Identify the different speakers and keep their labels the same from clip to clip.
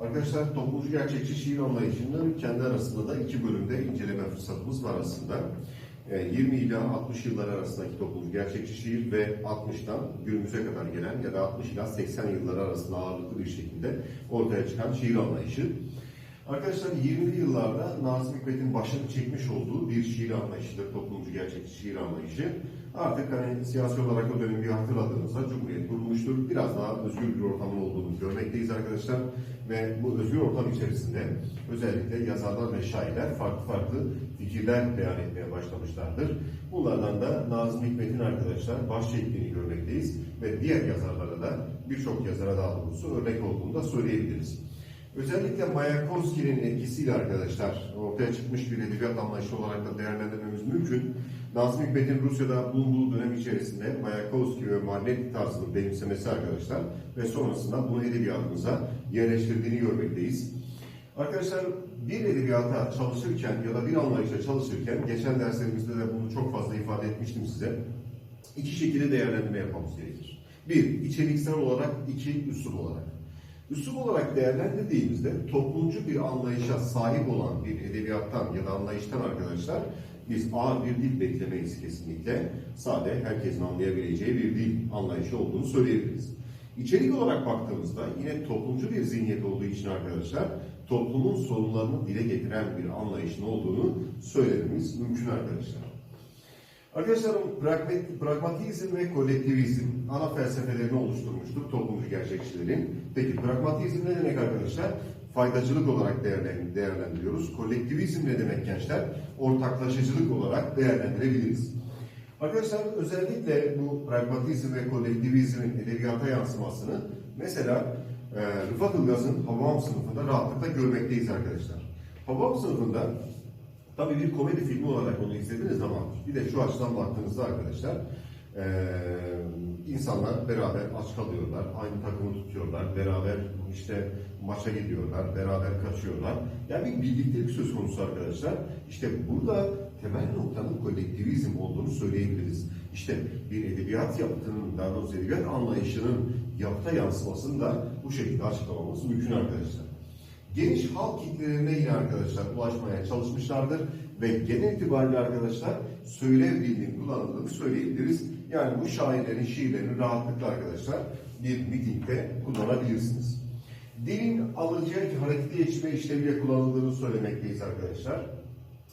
Speaker 1: Arkadaşlar toplumcu gerçekçi şiir anlayışını kendi arasında da iki bölümde inceleme fırsatımız var aslında. Ee, 20 ila 60 yıllar arasındaki toplumcu gerçekçi şiir ve 60'tan günümüze kadar gelen ya da 60 ila 80 yılları arasında ağırlıklı bir şekilde ortaya çıkan şiir anlayışı. Arkadaşlar 20'li yıllarda Nazım Hikmet'in başını çekmiş olduğu bir şiir anlayışıdır, toplumcu gerçekçi şiir anlayışı. Artık hani siyasi olarak o dönemi hatırladığımızda Cumhuriyet kurulmuştur. Biraz daha özgür bir ortamın olduğunu görmekteyiz arkadaşlar. Ve bu özgür ortam içerisinde özellikle yazarlar ve şairler farklı farklı fikirler beyan etmeye başlamışlardır. Bunlardan da Nazım Hikmet'in arkadaşlar baş çektiğini görmekteyiz. Ve diğer yazarlara da birçok yazara daha doğrusu örnek olduğunu da söyleyebiliriz. Özellikle Mayakovski'nin etkisiyle arkadaşlar ortaya çıkmış bir edebiyat anlayışı olarak da değerlendirmemiz mümkün. Nazım Hikmet'in Rusya'da bulunduğu dönem içerisinde Mayakovski ve Marnetti tarzını benimsemesi arkadaşlar ve sonrasında bunu edebiyatımıza yerleştirdiğini görmekteyiz. Arkadaşlar bir edebiyata çalışırken ya da bir anlayışa çalışırken geçen derslerimizde de bunu çok fazla ifade etmiştim size. İki şekilde değerlendirme yapmamız gerekir. Bir, içeriksel olarak, iki, üslup olarak. Üslup olarak değerlendirdiğimizde toplumcu bir anlayışa sahip olan bir edebiyattan ya da anlayıştan arkadaşlar biz ağır bir dil beklemeyiz kesinlikle. Sade herkesin anlayabileceği bir dil anlayışı olduğunu söyleyebiliriz. İçerik olarak baktığımızda yine toplumcu bir zihniyet olduğu için arkadaşlar toplumun sorunlarını dile getiren bir anlayışın olduğunu söylememiz mümkün arkadaşlar. Arkadaşlarım pragmat- pragmatizm ve kolektivizm ana felsefelerini oluşturmuştur toplumcu gerçekçilerin. Peki pragmatizm ne demek arkadaşlar? Faydacılık olarak değerlen- değerlendiriyoruz. Kolektivizm ne demek gençler? Ortaklaşıcılık olarak değerlendirebiliriz. Arkadaşlar özellikle bu pragmatizm ve kolektivizmin edebiyata yansımasını mesela e, Rıfat Ilgaz'ın Hababam sınıfında rahatlıkla görmekteyiz arkadaşlar. Hababam sınıfında Tabii bir komedi filmi olarak onu izlediniz ama bir de şu açıdan baktığınızda arkadaşlar eee, insanlar beraber aç kalıyorlar, aynı takımı tutuyorlar, beraber işte maça gidiyorlar, beraber kaçıyorlar. Yani bir birliktelik söz konusu arkadaşlar. İşte burada temel noktanın kolektivizm olduğunu söyleyebiliriz. İşte bir edebiyat yaptığının, daha doğrusu edebiyat anlayışının yapıta yansımasını da bu şekilde açıklamamız mümkün arkadaşlar geniş halk kitlelerine yine arkadaşlar ulaşmaya çalışmışlardır ve genel itibariyle arkadaşlar söylev dilinin kullanıldığını söyleyebiliriz. Yani bu şairlerin şiirlerini rahatlıkla arkadaşlar bir mitingde kullanabilirsiniz. Dilin alıcıya harekete geçme işleviyle kullanıldığını söylemekteyiz arkadaşlar.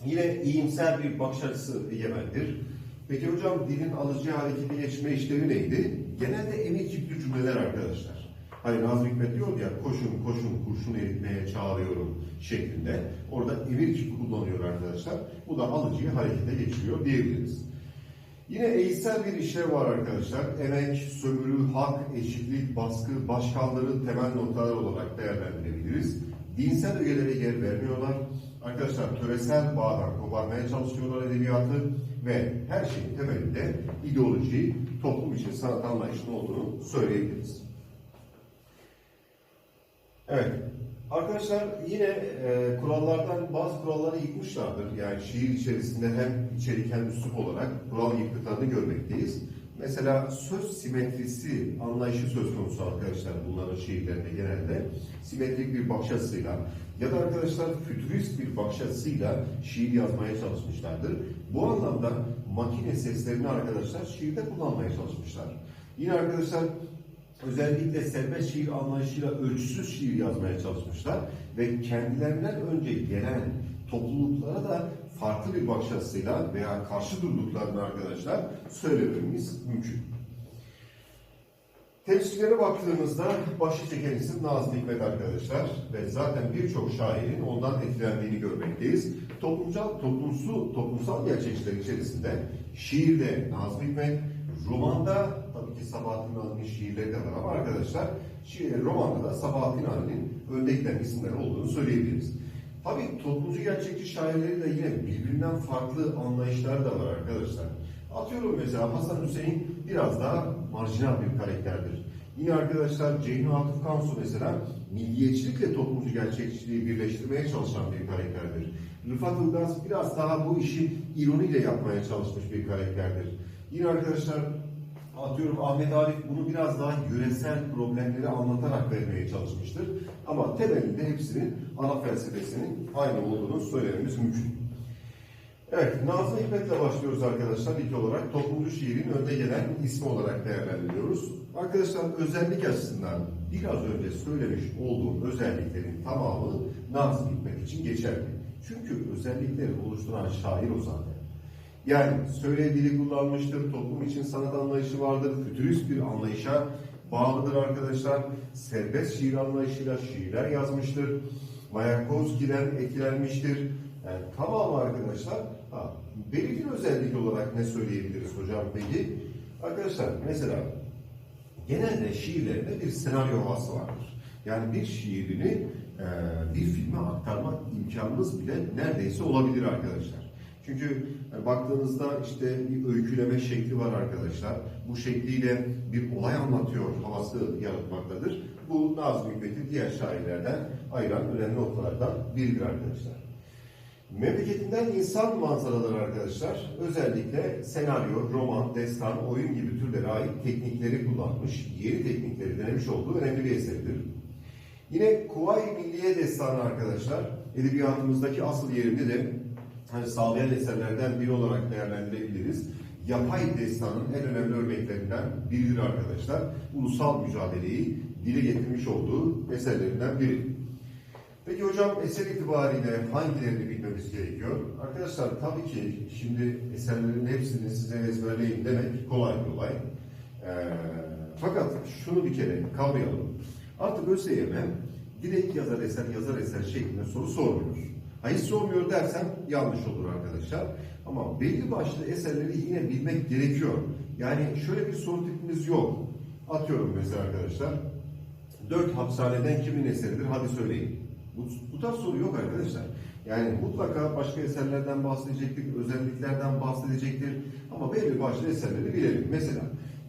Speaker 1: Yine iyimser bir bakış açısı egemendir. Peki hocam dilin alıcıya harekete geçme işlevi neydi? Genelde emir kipli cümleler arkadaşlar. Hani Nazım Hikmet diyor ya koşun koşun kurşun eritmeye çağırıyorum şeklinde. Orada emir kullanıyor arkadaşlar. Bu da alıcıyı harekete geçiriyor diyebiliriz. Yine eğitsel bir işlev var arkadaşlar. Emek, sömürü, hak, eşitlik, baskı, başkaldırı temel noktalar olarak değerlendirebiliriz. Dinsel ögelere yer vermiyorlar. Arkadaşlar töresel bağdan koparmaya çalışıyorlar edebiyatı ve her şeyin temelinde ideoloji, toplum için sanat anlayışının olduğunu söyleyebiliriz. Evet. Arkadaşlar yine e, kurallardan bazı kuralları yıkmışlardır. Yani şiir içerisinde hem içerik hem üslup olarak kural yıktıklarını görmekteyiz. Mesela söz simetrisi anlayışı söz konusu arkadaşlar bunların şiirlerinde genelde. Simetrik bir bakış açısıyla ya da arkadaşlar fütürist bir bakış açısıyla şiir yazmaya çalışmışlardır. Bu anlamda makine seslerini arkadaşlar şiirde kullanmaya çalışmışlar. Yine arkadaşlar özellikle serbest şiir anlayışıyla ölçüsüz şiir yazmaya çalışmışlar ve kendilerinden önce gelen topluluklara da farklı bir bakış açısıyla veya karşı durduklarını arkadaşlar söylememiz mümkün. Temsillere baktığımızda başı çeken isim Nazım Hikmet arkadaşlar ve zaten birçok şairin ondan etkilendiğini görmekteyiz. Toplumsal, toplumsu, toplumsal gerçekçiler içerisinde şiirde Nazım Hikmet, romanda tabii ki Sabahattin Ali'nin şiirleri de var ama arkadaşlar romanda da Sabahattin Ali'nin önde giden isimler olduğunu söyleyebiliriz. Tabii toplumcu gerçekçi şairleri de yine birbirinden farklı anlayışlar da var arkadaşlar. Atıyorum mesela Hasan Hüseyin biraz daha marjinal bir karakterdir. Yine arkadaşlar Ceyhun Atıf Kansu mesela milliyetçilikle toplumcu gerçekçiliği birleştirmeye çalışan bir karakterdir. Rıfat Ilgaz biraz daha bu işi ironiyle yapmaya çalışmış bir karakterdir. Yine arkadaşlar atıyorum Ahmet Arif bunu biraz daha yöresel problemleri anlatarak vermeye çalışmıştır. Ama temelinde hepsinin ana felsefesinin aynı olduğunu söylememiz mümkün. Evet, Nazım Hikmet'le başlıyoruz arkadaşlar. İlk olarak toplumcu şiirin önde gelen ismi olarak değerlendiriyoruz. Arkadaşlar özellik açısından biraz önce söylemiş olduğum özelliklerin tamamı Nazım Hikmet için geçerli. Çünkü özellikleri oluşturan şair o zaten. Yani söylediği kullanmıştır, toplum için sanat anlayışı vardır, fütürist bir anlayışa bağlıdır arkadaşlar. Serbest şiir anlayışıyla şiirler yazmıştır. Mayakovski'den etkilenmiştir. Yani tamamı arkadaşlar, ha, belirgin özellik olarak ne söyleyebiliriz hocam peki? Arkadaşlar mesela genelde şiirlerinde bir senaryo havası vardır. Yani bir şiirini bir filme aktarmak imkanınız bile neredeyse olabilir arkadaşlar. Çünkü e, baktığınızda işte bir öyküleme şekli var arkadaşlar. Bu şekliyle bir olay anlatıyor havası yaratmaktadır. Bu Nazım Hikmet'i diğer şairlerden ayıran önemli noktalardan biridir arkadaşlar. Memleketinden insan manzaraları arkadaşlar özellikle senaryo, roman, destan, oyun gibi türlere ait teknikleri kullanmış, yeni teknikleri denemiş olduğu önemli bir eseridir. Yine Kuvayi Milliye Destanı arkadaşlar edebiyatımızdaki asıl yerini de hani sağlayan eserlerden biri olarak değerlendirebiliriz. Yapay destanın en önemli örneklerinden biridir arkadaşlar. Ulusal mücadeleyi dile getirmiş olduğu eserlerinden biri. Peki hocam eser itibariyle hangilerini bilmemiz gerekiyor? Arkadaşlar tabii ki şimdi eserlerin hepsini size ezberleyin demek kolay bir olay. Ee, fakat şunu bir kere kavrayalım. Artık ÖSYM direkt yazar eser yazar eser şeklinde soru sormuyor. Ha hiç sormuyor dersem yanlış olur arkadaşlar. Ama belli başlı eserleri yine bilmek gerekiyor. Yani şöyle bir soru tipimiz yok. Atıyorum mesela arkadaşlar. Dört hapishaneden kimin eseridir? Hadi söyleyin. Bu, bu tarz soru yok arkadaşlar. Yani mutlaka başka eserlerden bahsedecektir, özelliklerden bahsedecektir. Ama belli başlı eserleri bilelim. Mesela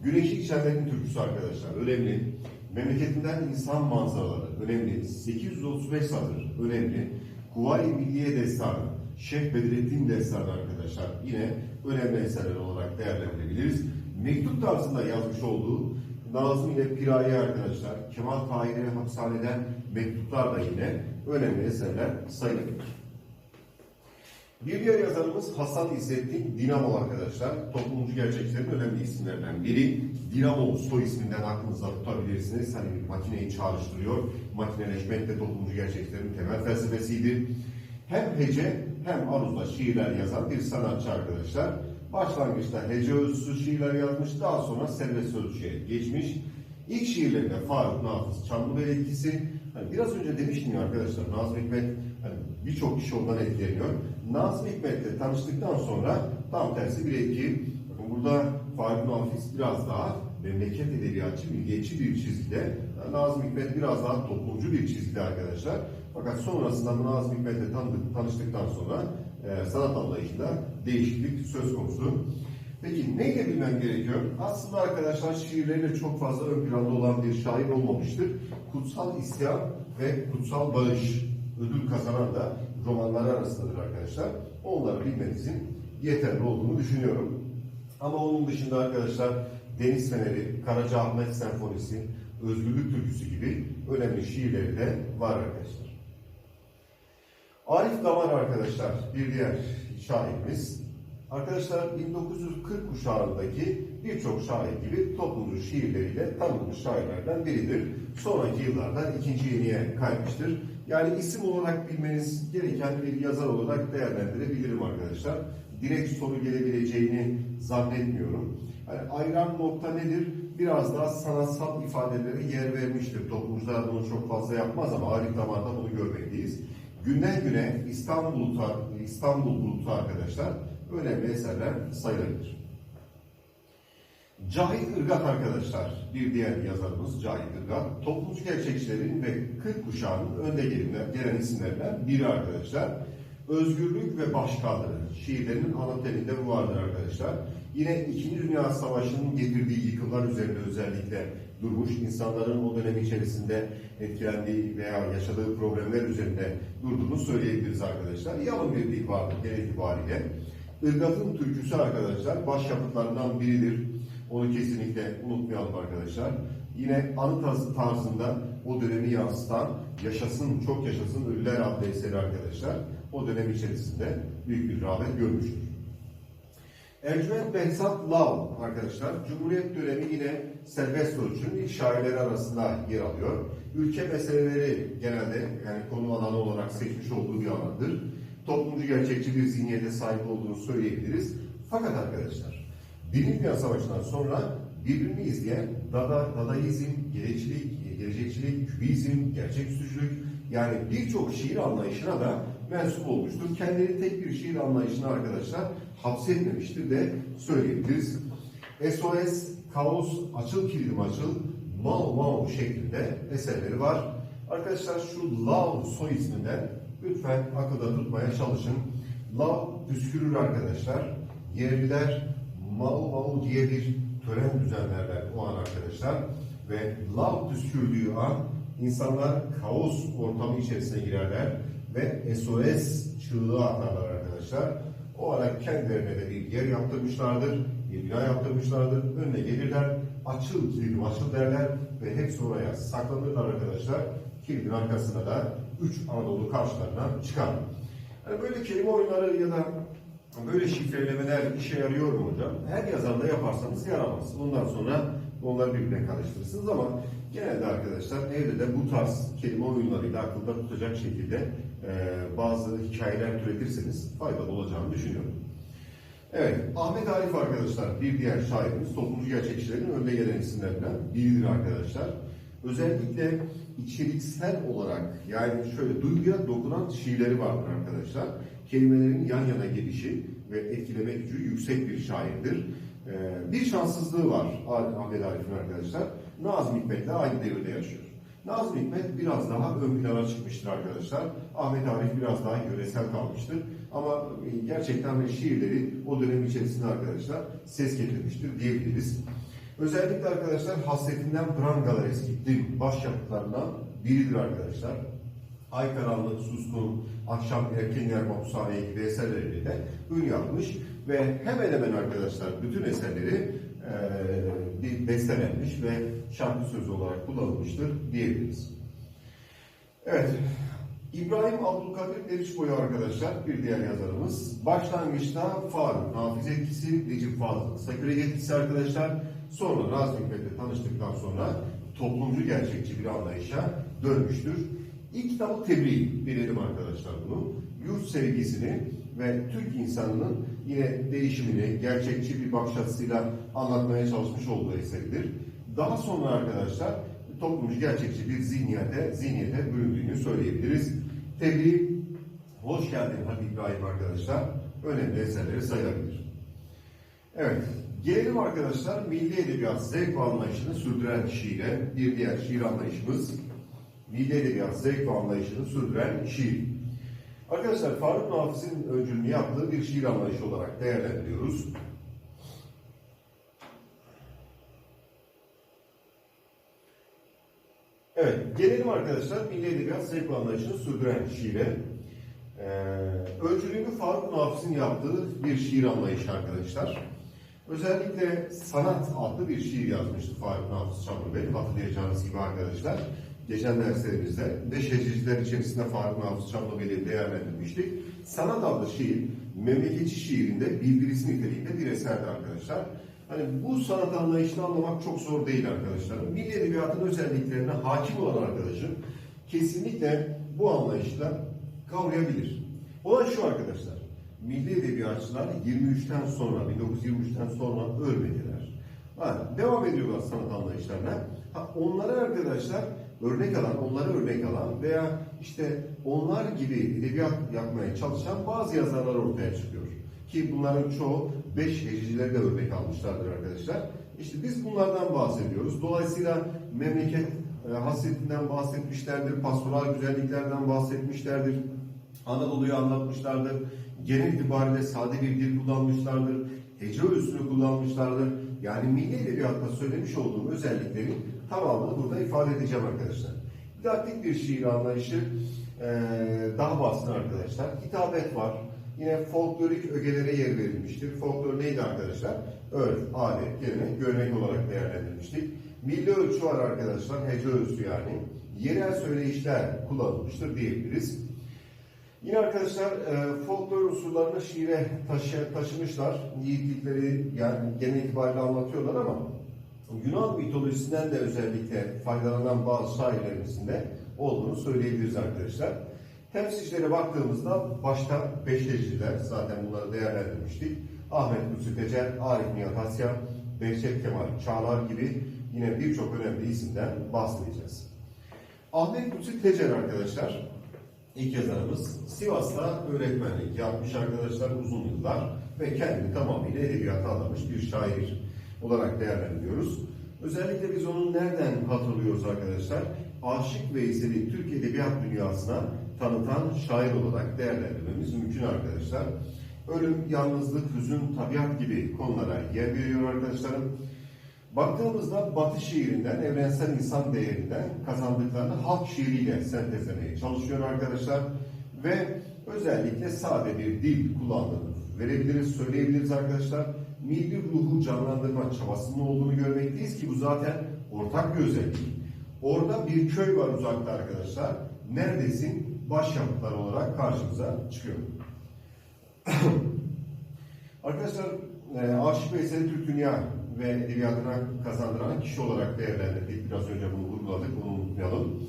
Speaker 1: Güneşi İçenlerin Türküsü arkadaşlar önemli. Memleketinden insan manzaraları önemli. 835 satır önemli. Kuvayi Milliye Destanı, Şeyh Bedrettin Destanı arkadaşlar yine önemli eserler olarak değerlendirebiliriz. Mektup tarzında yazmış olduğu Nazım ile Piraye arkadaşlar, Kemal Tahir'e hapishaneden mektuplar da yine önemli eserler sayılır. Bir diğer yazarımız Hasan İzzettin Dinamo arkadaşlar. Toplumcu gerçeklerin önemli isimlerinden biri. Dinamo soy isminden aklınıza tutabilirsiniz. Hani bir makineyi çağrıştırıyor. Makineleşmek de toplumcu gerçeklerin temel felsefesiydi. Hem hece hem aruzla şiirler yazan bir sanatçı arkadaşlar. Başlangıçta hece özsüz şiirler yazmış, daha sonra serbest sözcüğe geçmiş. İlk şiirlerinde Faruk Nafız Çamlıbel etkisi. Hani biraz önce demiştim ya arkadaşlar, Nazım Hikmet hani birçok kişi ondan etkileniyor. Nazım Hikmet'le tanıştıktan sonra tam tersi bir etki. Bakın burada Faruk Nafız biraz daha memleket edebiyatçı, milliyetçi bir çizgide. Nazım Hikmet biraz daha toplumcu bir çizgide arkadaşlar. Fakat sonrasında Nazım Hikmet'le tanıştıktan sonra e, sanat anlayışında değişiklik söz konusu. Peki neyle bilmem gerekiyor? Aslında arkadaşlar şiirleriyle çok fazla ön planda olan bir şair olmamıştır. Kutsal İsyan ve Kutsal Bağış ödül kazanan da romanları arasındadır arkadaşlar. Onları bilmenizin yeterli olduğunu düşünüyorum. Ama onun dışında arkadaşlar Deniz Feneri, Karacaahmet Senfonisi, Özgürlük Türküsü gibi önemli şiirleri de var arkadaşlar. Arif Damar arkadaşlar bir diğer şairimiz. Arkadaşlar 1940 kuşağındaki birçok şair gibi toplumcu şiirleriyle tanınmış şairlerden biridir. Sonraki yıllarda ikinci yeniye kaymıştır. Yani isim olarak bilmeniz gereken bir yazar olarak değerlendirebilirim arkadaşlar. Direkt soru gelebileceğini zannetmiyorum. Yani ayıran nokta nedir? Biraz daha sanatsal ifadelere yer vermiştir. Toplumcular bunu çok fazla yapmaz ama Arif Damar'da bunu görmekteyiz. Günden güne İstanbul İstanbul Bulutu arkadaşlar önemli eserler sayılabilir. Cahit Irgat arkadaşlar, bir diğer yazarımız Cahit Irgat, toplumcu gerçekçilerin ve 40 kuşağının önde gelen, isimlerinden biri arkadaşlar. Özgürlük ve başkaldırı şiirlerinin ana telinde bu vardır arkadaşlar. Yine İkinci Dünya Savaşı'nın getirdiği yıkımlar üzerinde özellikle durmuş, insanların o dönem içerisinde etkilendiği veya yaşadığı problemler üzerinde durduğunu söyleyebiliriz arkadaşlar. Yalın bir dil vardır genel itibariyle. Irgat'ın türküsü arkadaşlar başyapıtlarından biridir. Onu kesinlikle unutmayalım arkadaşlar. Yine anı tarzı tarzında o dönemi yansıtan Yaşasın Çok Yaşasın Ölüler adlı eseri arkadaşlar o dönem içerisinde büyük bir rağbet görmüştür. Ercüment Behzat Lav arkadaşlar, Cumhuriyet dönemi yine serbest ölçünün ilk şairleri arasında yer alıyor. Ülke meseleleri genelde yani konu alanı olarak seçmiş olduğu bir alandır. Toplumcu gerçekçi bir zihniyete sahip olduğunu söyleyebiliriz. Fakat arkadaşlar, Birinci Dünya Savaşı'ndan sonra birbirini izleyen Dada, Dadaizm, gelecekçilik, gelecekçilik, kübizm, gerçeküstücülük yani birçok şiir anlayışına da mensup olmuştur. Kendini tek bir şiir anlayışına arkadaşlar hapsetmemiştir de söyleyebiliriz. SOS, Kaos, Açıl Kilidim Açıl, Mau Mau şeklinde eserleri var. Arkadaşlar şu Lav soy isminden lütfen akılda tutmaya çalışın. Lav püskürür arkadaşlar. Yerliler Mau Mau diye bir tören düzenlerler o an arkadaşlar. Ve lav püskürdüğü an insanlar kaos ortamı içerisine girerler ve SOS çığlığı atarlar arkadaşlar. O ara kendilerine de bir yer yaptırmışlardır, bir bina yaptırmışlardır. Önüne gelirler, açıl kilidim açıl derler ve hepsi oraya saklanırlar arkadaşlar. Kilidin arkasına da üç Anadolu karşılarına çıkar. Yani böyle kelime oyunları ya da böyle şifrelemeler işe yarıyor mu hocam? Her yazanda yaparsanız yaramaz. Bundan sonra onları birbirine karıştırırsınız ama genelde arkadaşlar evde de bu tarz kelime oyunlarıyla akılda tutacak şekilde bazı hikayeler türetirseniz faydalı olacağını düşünüyorum. Evet, Ahmet Arif arkadaşlar bir diğer şairimiz, toplumcu gerçekçilerin önde gelen isimlerinden biridir arkadaşlar. Özellikle içeriksel olarak yani şöyle duyguya dokunan şiirleri vardır arkadaşlar. Kelimelerin yan yana gelişi ve etkileme gücü yüksek bir şairdir. Ee, bir şanssızlığı var Ahmet Arif'in arkadaşlar. Nazım Hikmet'le aynı devirde yaşıyor. Nazım Hikmet biraz daha ön plana çıkmıştır arkadaşlar. Ahmet Arif biraz daha yöresel kalmıştır. Ama gerçekten de şiirleri o dönem içerisinde arkadaşlar ses getirmiştir diyebiliriz. Özellikle arkadaşlar hasretinden prangalar eskittim başyapıtlarından biridir arkadaşlar. Ay karanlık, suskun, akşam erken yer mahpushaneye gibi eserleriyle de ün yapmış ve hemen hemen arkadaşlar bütün eserleri e, bir bestelenmiş ve şarkı sözü olarak kullanılmıştır diyebiliriz. Evet, İbrahim Abdülkadir Derişboyu arkadaşlar bir diğer yazarımız. Başlangıçta Faruk, Nafiz etkisi, Necip Fazıl, Sakire etkisi arkadaşlar. Sonra Nazım Hikmet'le tanıştıktan sonra toplumcu gerçekçi bir anlayışa dönmüştür. İlk kitabı tebriği bilelim arkadaşlar bunu. Yurt sevgisini ve Türk insanının yine değişimini gerçekçi bir bakış açısıyla anlatmaya çalışmış olduğu eseridir. Daha sonra arkadaşlar toplumcu gerçekçi bir zihniyete, zihniyete büründüğünü söyleyebiliriz. Tebliğ, hoş geldin Habib İbrahim arkadaşlar. Önemli eserleri sayılabilir. Evet, gelelim arkadaşlar milli edebiyat zevk anlayışını sürdüren şiire. Bir diğer şiir anlayışımız milli edebiyat zevk anlayışını sürdüren şiir. Arkadaşlar Faruk Nafis'in öncülünü yaptığı bir şiir anlayışı olarak değerlendiriyoruz. Evet, gelelim arkadaşlar Milli Edebiyat Zevk Anlayışını sürdüren şiire. Ee, öncülüğünü Faruk Nafis'in yaptığı bir şiir anlayışı arkadaşlar. Özellikle Sanat adlı bir şiir yazmıştı Faruk Nafis Çamur Bey, hatırlayacağınız gibi arkadaşlar. Geçen derslerimizde beş heciciler içerisinde Faruk Nafis Çamur Bey'i değerlendirmiştik. Sanat adlı şiir, memleketçi şiirinde bildirisi niteliğinde bir eserdi arkadaşlar. Hani bu sanat anlayışını anlamak çok zor değil arkadaşlar. Milli edebiyatın özelliklerine hakim olan arkadaşım kesinlikle bu anlayışla kavrayabilir. Olan şu arkadaşlar, milli edebiyatçılar 23'ten sonra, 1923'ten sonra ölmediler. Ha, devam ediyorlar sanat anlayışlarına. Ha, onlara arkadaşlar örnek alan, onlara örnek alan veya işte onlar gibi edebiyat yapmaya çalışan bazı yazarlar ortaya çıkıyor. Ki bunların çoğu beş hecicileri de örnek almışlardır arkadaşlar. İşte biz bunlardan bahsediyoruz. Dolayısıyla memleket e, hasretinden bahsetmişlerdir, pastoral güzelliklerden bahsetmişlerdir. Anadolu'yu anlatmışlardır. Genel itibariyle sade bir dil kullanmışlardır. Hece ölçüsünü kullanmışlardır. Yani milli edebiyatta söylemiş olduğum özellikleri tamamını burada ifade edeceğim arkadaşlar. Didaktik bir şiir anlayışı e, daha baskın arkadaşlar. Hitabet var, Yine folklorik ögelere yer verilmiştir. Folklor neydi arkadaşlar? Örf, adet, gelenek, görenek olarak değerlendirilmiştik. Milli ölçü var arkadaşlar, hece ölçüsü yani. Yerel söyleyişler kullanılmıştır diyebiliriz. Yine arkadaşlar e, folklor unsurlarını şiire taşı, taşımışlar. Yiğitlikleri yani genel itibariyle anlatıyorlar ama Yunan mitolojisinden de özellikle faydalanan bazı şairlerimizin de olduğunu söyleyebiliriz arkadaşlar. Temsilcilere baktığımızda başta Beşteciler, zaten bunları değerlendirmiştik. Ahmet Lütfü Tecer, Arif Nihat Asya, Behçet Kemal Çağlar gibi yine birçok önemli isimden bahsedeceğiz. Ahmet Lütfü Tecer arkadaşlar, ilk yazarımız Sivas'ta öğretmenlik yapmış arkadaşlar uzun yıllar ve kendini tamamıyla edebiyata adamış bir şair olarak değerlendiriyoruz. Özellikle biz onu nereden hatırlıyoruz arkadaşlar? Aşık Veysel'i Türk Edebiyat dünyasına tanıtan şair olarak değerlendirmemiz mümkün arkadaşlar. Ölüm, yalnızlık, hüzün, tabiat gibi konulara yer veriyor arkadaşlarım. Baktığımızda Batı şiirinden, evrensel insan değerinden kazandıklarını halk şiiriyle sentezlemeye çalışıyor arkadaşlar. Ve özellikle sade bir dil kullandığını verebiliriz, söyleyebiliriz arkadaşlar. Milli ruhu canlandırma çabasının olduğunu görmekteyiz ki bu zaten ortak bir özellik. Orada bir köy var uzakta arkadaşlar. Neredesin? Başyapıtlar olarak karşımıza çıkıyor. Arkadaşlar e, Aşık Veysel'i Türk Dünya ve edebiyatına kazandıran kişi olarak değerlendirdik. Biraz önce bunu vurguladık, onu unutmayalım.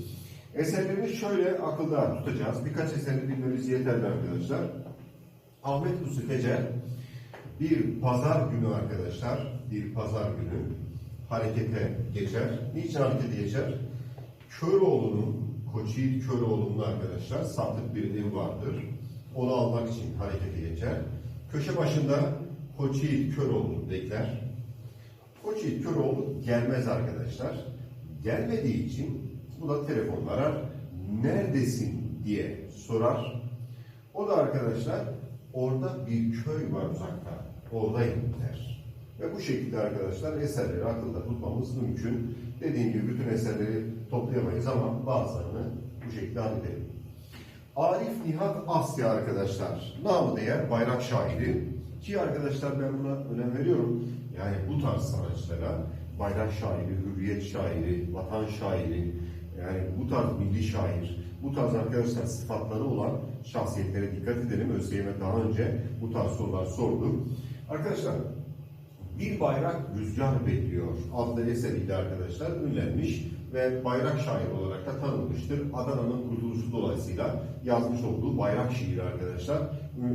Speaker 1: Eserlerini şöyle akılda tutacağız. Birkaç eserini bilmemiz yeterli arkadaşlar. Ahmet Hüsnü Tecer bir pazar günü arkadaşlar, bir pazar günü harekete geçer. Niçin harekete geçer? Köroğlu'nun, Koçyiğit Köroğlu'nun arkadaşlar sattık bir ev vardır. Onu almak için harekete geçer. Köşe başında Koçyiğit Köroğlu'nu bekler. Koçyiğit Köroğlu gelmez arkadaşlar. Gelmediği için bu da telefon arar. Neredesin diye sorar. O da arkadaşlar orada bir köy var uzakta. Oradayım der. Ve bu şekilde arkadaşlar eserleri akılda tutmamız mümkün. Dediğim gibi bütün eserleri toplayamayız ama bazılarını bu şekilde halledelim. Arif Nihat Asya arkadaşlar. Namı değer bayrak şairi. Ki arkadaşlar ben buna önem veriyorum. Yani bu tarz sanatçılara bayrak şairi, hürriyet şairi, vatan şairi, yani bu tarz milli şair, bu tarz arkadaşlar sıfatları olan şahsiyetlere dikkat edelim. ÖSYM daha önce bu tarz sorular sordu. Arkadaşlar bir bayrak rüzgar bekliyor adlı eseriyle arkadaşlar ünlenmiş ve bayrak şair olarak da tanınmıştır. Adana'nın kurtuluşu dolayısıyla yazmış olduğu bayrak şiiri arkadaşlar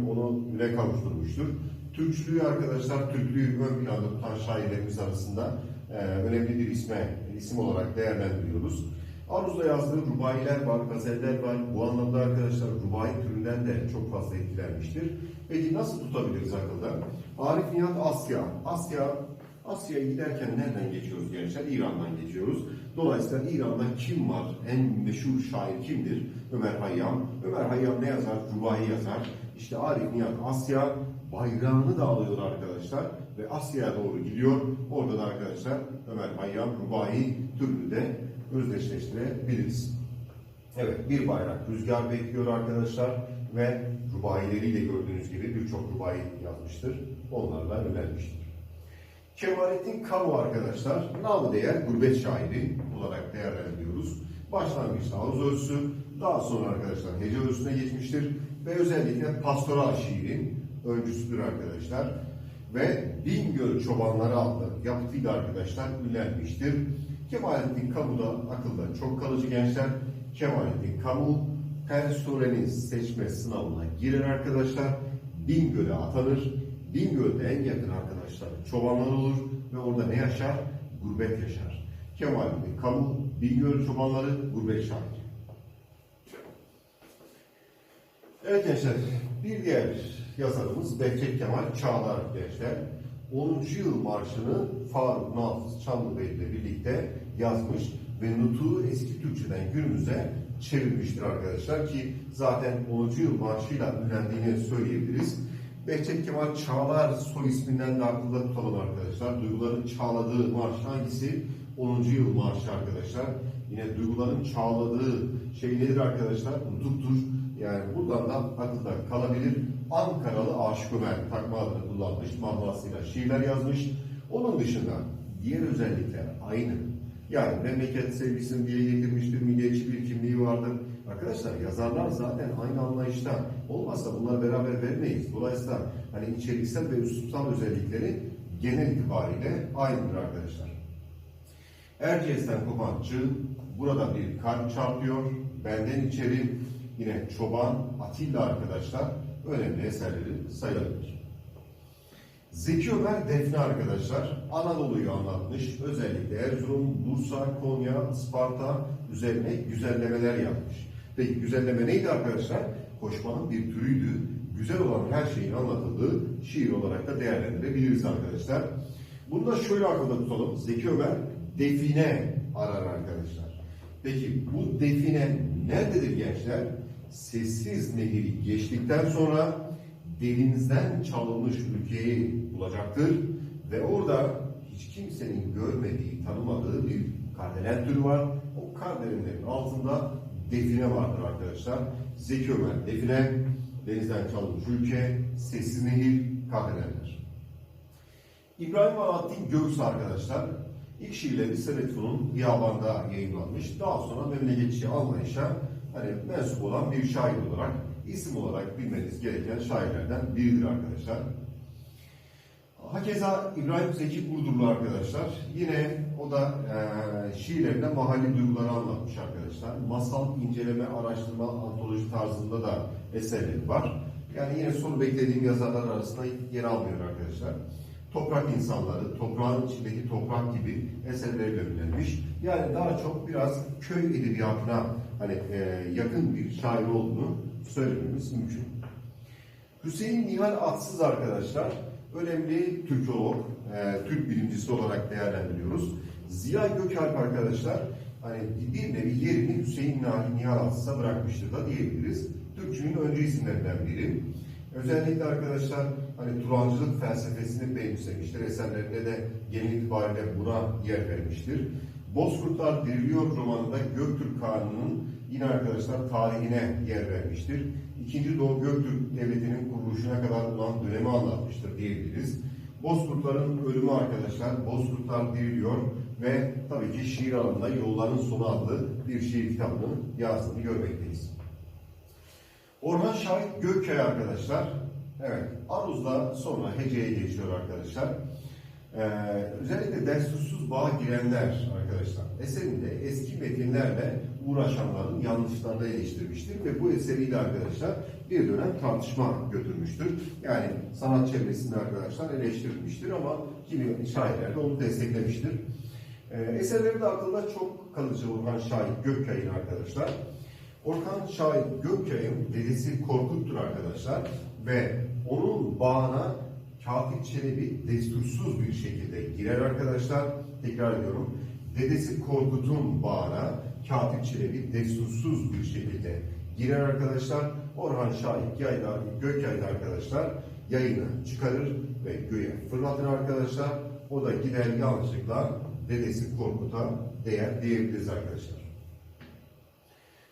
Speaker 1: onu üne kavuşturmuştur. Türkçülüğü arkadaşlar, Türklüğü ön planda tutan şairlerimiz arasında e, önemli bir isme, isim olarak değerlendiriyoruz. Aruz'da yazdığı rubayiler var, gazeller var. Bu anlamda arkadaşlar rubayi türünden de çok fazla etkilenmiştir. Peki nasıl tutabiliriz akılda? Arif Nihat Asya. Asya, Asya'ya giderken nereden geçiyoruz gençler? İran'dan geçiyoruz. Dolayısıyla İran'da kim var? En meşhur şair kimdir? Ömer Hayyam. Ömer Hayyam ne yazar? Rubayi yazar. İşte Arif Nihat Asya bayrağını da alıyor arkadaşlar ve Asya'ya doğru gidiyor. Orada da arkadaşlar Ömer Hayyam Rubayi türünü de özdeşleştirebiliriz. Evet bir bayrak rüzgar bekliyor arkadaşlar ve rubayileriyle gördüğünüz gibi birçok rubayi yazmıştır. Onlarla önermiştir. Kemalettin Kamu arkadaşlar namı değer gurbet şairi olarak değerlendiriyoruz. Başlangıçta ağız ölçüsü, daha sonra arkadaşlar hece ölçüsüne geçmiştir ve özellikle pastoral şiirin öncüsüdür arkadaşlar. Ve Bingöl Çobanları adlı yapıtıyla arkadaşlar ünlenmiştir. Kemalettin Kamu da akılda çok kalıcı gençler. Kemalettin Kamu personelin seçme sınavına girer arkadaşlar. Bingöl'e atanır. Bingöl'de en yakın arkadaşlar çobanlar olur ve orada ne yaşar? Gurbet yaşar. Kemalettin Kamu, Bingöl çobanları, gurbet şairi. Evet gençler, bir diğer yazarımız Behçet Kemal Çağlar gençler. 10. yıl marşını Faruk Nafız Çamlıbey ile birlikte yazmış ve nutuğu eski Türkçeden günümüze çevirmiştir arkadaşlar ki zaten 10. yıl marşıyla ünlendiğini söyleyebiliriz. Behçet Kemal Çağlar soy isminden de aklında tutalım arkadaşlar. Duyguların çağladığı marş hangisi? 10. yıl marşı arkadaşlar. yine duyguların çağladığı şey nedir arkadaşlar? Nutuktur. Yani buradan da akılda kalabilir. Ankaralı Aşık Ömer takma adını kullanmış, manasıyla şiirler yazmış. Onun dışında diğer özellikler aynı. Yani memleket sevgisini dile getirmiştir, milliyetçi bir kimliği vardır. Arkadaşlar yazarlar zaten aynı anlayışta. Olmazsa bunları beraber vermeyiz. Dolayısıyla hani içeriksel ve üslupsal özellikleri genel itibariyle aynıdır arkadaşlar. Erciyes'ten kopan çığ burada bir kalp çarpıyor. Benden içeri yine Çoban, Atilla arkadaşlar önemli eserleri sayılır. Zeki Ömer Defne arkadaşlar Anadolu'yu anlatmış. Özellikle Erzurum, Bursa, Konya, Isparta üzerine güzellemeler yapmış. Peki güzelleme neydi arkadaşlar? Koşmanın bir türüydü. Güzel olan her şeyin anlatıldığı şiir olarak da değerlendirebiliriz arkadaşlar. Bunu da şöyle akılda tutalım. Zeki Ömer define arar arkadaşlar. Peki bu define nerededir gençler? Sessiz nehri geçtikten sonra denizden çalınmış ülkeyi bulacaktır ve orada hiç kimsenin görmediği, tanımadığı bir kardelen türü var. O kardelenlerin altında define vardır arkadaşlar. Zeki Ömer define, denizden çalınmış ülke, sessiz nehir, kardelenler. İbrahim Alaaddin Göğüs arkadaşlar ilk şiirleri Seletfun'un Yaban'da yayınlanmış. Daha sonra memleketçi anlayışa hani mensup olan bir şair olarak isim olarak bilmeniz gereken şairlerden biridir arkadaşlar. Hakeza İbrahim Zeki Burdurlu arkadaşlar. Yine o da e, şiirlerinde mahalli duyguları anlatmış arkadaşlar. Masal, inceleme, araştırma, antoloji tarzında da eserleri var. Yani yine soru beklediğim yazarlar arasında yer almıyor arkadaşlar. Toprak insanları, toprağın içindeki toprak gibi eserleriyle ünlenmiş. Yani daha çok biraz köy edebiyatına hani e, yakın bir şair olduğunu söylememiz mümkün. Hüseyin Nihal Atsız arkadaşlar önemli Türkolog, e, Türk bilimcisi olarak değerlendiriyoruz. Ziya Gökalp arkadaşlar hani bir nevi yerini Hüseyin Nihal, Nihal Atsız'a bırakmıştır da diyebiliriz. Türkçünün öncü isimlerinden biri. Özellikle arkadaşlar hani Turancılık felsefesini benimsemiştir. Eserlerinde de genel itibariyle buna yer vermiştir. Bozkurtlar Diriliyor romanında Göktürk Kanunun yine arkadaşlar tarihine yer vermiştir. İkinci Doğu Göktürk Devleti'nin kuruluşuna kadar olan dönemi anlatmıştır diyebiliriz. Bozkurtların ölümü arkadaşlar, Bozkurtlar diriliyor ve tabii ki şiir alanında Yolların Sonu adlı bir şiir kitabını yazdığını görmekteyiz. Orhan Şahit Gökkaya arkadaşlar. Evet, Aruz'da sonra Hece'ye geçiyor arkadaşlar. Ee, özellikle destursuz bağa girenler arkadaşlar eserinde eski metinlerle uğraşanların yanlışlarını eleştirmiştir ve bu eseriyle arkadaşlar bir dönem tartışma götürmüştür. Yani sanat çevresinde arkadaşlar eleştirilmiştir ama kimi şairler de onu desteklemiştir. Ee, eserleri de akılda çok kalıcı Orhan Şahit Gökkaya'nın arkadaşlar. Orhan Şahit Gökkaya'nın dedesi Korkut'tur arkadaşlar ve onun bağına Katip Çelebi destursuz bir şekilde girer arkadaşlar. Tekrar ediyorum. Dedesi Korkut'un bağına Katip Çelebi destursuz bir şekilde girer arkadaşlar. Orhan Şahit Yayda, Gökyayda arkadaşlar yayını çıkarır ve göğe fırlatır arkadaşlar. O da gider yanlışlıkla dedesi Korkut'a değer diyebiliriz arkadaşlar.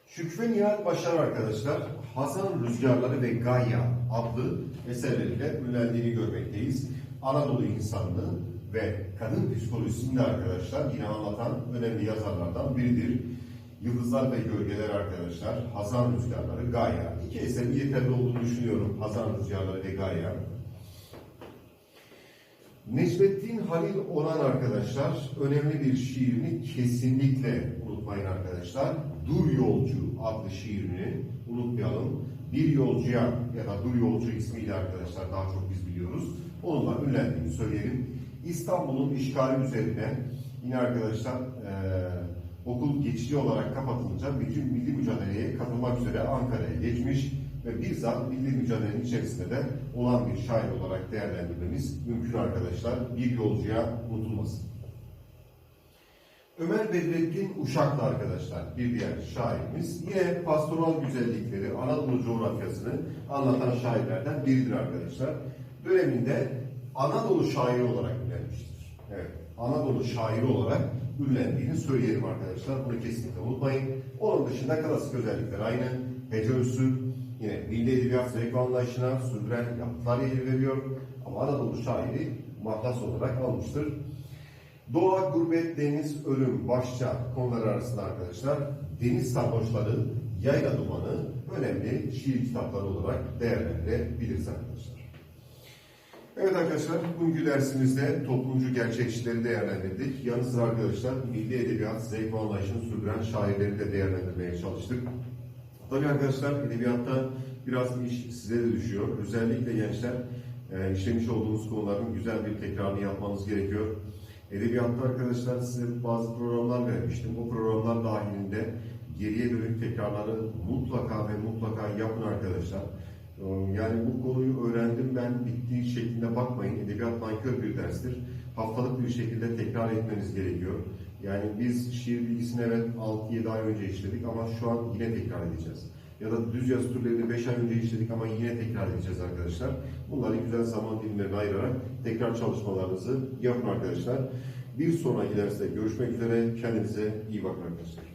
Speaker 1: Şükrü Nihal Başar arkadaşlar Hasan Rüzgarları ve Gaia adlı eserleriyle ünlendiğini görmekteyiz. Anadolu insanlığı ve kadın psikolojisini de arkadaşlar yine anlatan önemli yazarlardan biridir. Yıldızlar ve Gölgeler arkadaşlar, Hazan Rüzgarları, Gaia. İki eserin yeterli olduğunu düşünüyorum. Hazan Rüzgarları ve Gaia. Necmettin Halil Onan arkadaşlar önemli bir şiirini kesinlikle unutmayın arkadaşlar. Dur Yolcu adlı şiirini unutmayalım. Bir yolcuya ya da Dur Yolcu ismiyle arkadaşlar daha çok biz biliyoruz. Onunla ünlendiğini söyleyelim. İstanbul'un işgali üzerine yine arkadaşlar e, okul geçici olarak kapatılınca bütün milli mücadeleye katılmak üzere Ankara'ya geçmiş ve bizzat milli mücadelenin içerisinde de olan bir şair olarak değerlendirmemiz mümkün arkadaşlar. Bir yolcuya unutulmasın. Ömer Bedrettin Uşaklı arkadaşlar bir diğer şairimiz. Yine pastoral güzellikleri, Anadolu coğrafyasını anlatan şairlerden biridir arkadaşlar. Döneminde Anadolu şairi olarak bilinmiştir. Evet, Anadolu şairi olarak ünlendiğini söyleyelim arkadaşlar. Bunu kesinlikle unutmayın. Onun dışında klasik özellikler aynı. Hece üssü, yine milli edebiyat zevk anlayışına sürdüren yapıtlar yer veriyor. Ama Anadolu şairi mahlas olarak almıştır. Doğa, gurbet, deniz, ölüm, başça konuları arasında arkadaşlar deniz sarhoşları, yayla dumanı önemli şiir kitapları olarak değerlendirebiliriz arkadaşlar. Evet arkadaşlar, bugünkü dersimizde toplumcu gerçekçileri değerlendirdik. Yanı sıra arkadaşlar milli edebiyat zevk anlayışını sürdüren şairleri de değerlendirmeye çalıştık. Tabii arkadaşlar edebiyatta biraz iş size de düşüyor. Özellikle gençler e, işlemiş olduğunuz konuların güzel bir tekrarını yapmanız gerekiyor. Edebiyatta arkadaşlar size bazı programlar vermiştim. O programlar dahilinde geriye dönük tekrarları mutlaka ve mutlaka yapın arkadaşlar. Ee, Yani bu konuyu öğrendim ben bittiği şeklinde bakmayın. Edebiyat nankör bir derstir. Haftalık bir şekilde tekrar etmeniz gerekiyor. Yani biz şiir bilgisini evet 6-7 ay önce işledik ama şu an yine tekrar edeceğiz. Ya da düz yazı türlerini 5 ay önce işledik ama yine tekrar edeceğiz arkadaşlar. Bunları güzel zaman dilimlerine ayırarak tekrar çalışmalarınızı yapın arkadaşlar. Bir sonraki derste görüşmek üzere. Kendinize iyi bakın arkadaşlar.